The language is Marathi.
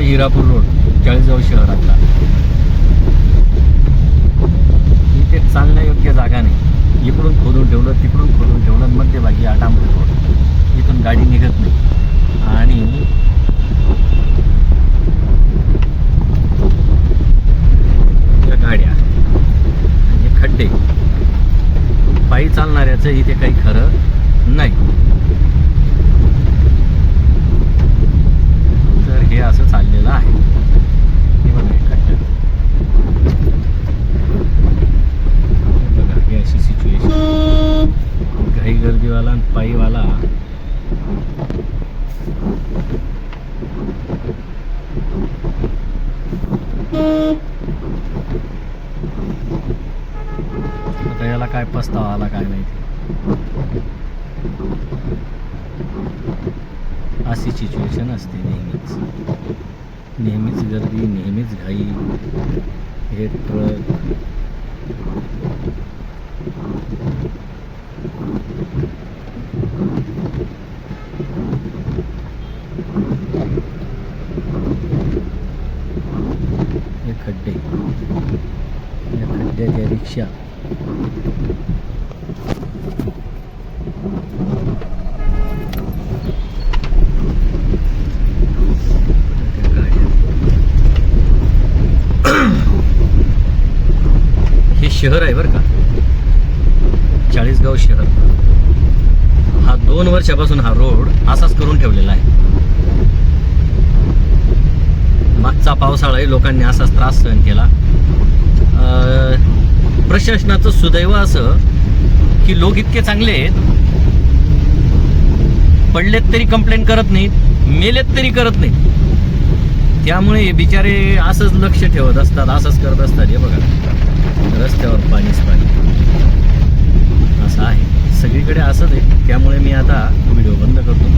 हिरापूर रोड चाळीसगाव शहरातला. इथे चालण्यायोग्य जागा नाही. इकडून खोदून ठेवलं तिकडून खोदून ठेवलं मध्यभागी हा रोड. इथून गाडी निघत नाही. आणि गाड्या आणि खड्डे. पायी चालणाऱ्याचं इथे काही खरं नाही तर हे असं चाललेलं आहे हे बघा हे खड्डे हे बघा ही अशी सिच्युएशन घाई आणि पायीवाला आता याला काय पस्तावा आला काय माहिती अशी सिच्युएशन असते नेहमीच. नेहमीच गर्दी नेहमीच घाई. हे ट्रक. हे खड्डे. या खड्ड्याच्या रिक्षा. हे शहर आहे बरं का. चाळीसगाव शहर. हा दोन वर्षापासून हा रोड असाच करून ठेवलेला आहे. पावसाळाही लोकांनी असाच त्रास सहन केला. अं, प्रशासनाचं सुदैव असं की लोक इतके चांगले आहेत. पडलेत तरी कंप्लेंट करत नाहीत मेलेत तरी करत नाहीत. त्यामुळे बिचारे असंच लक्ष ठेवत असतात असंच करत असतात. हे बघा रस्त्यावर पाणीच पाणी. असं आहे. सगळीकडे असंच आहे. त्यामुळे मी आता व्हिडिओ बंद करतो.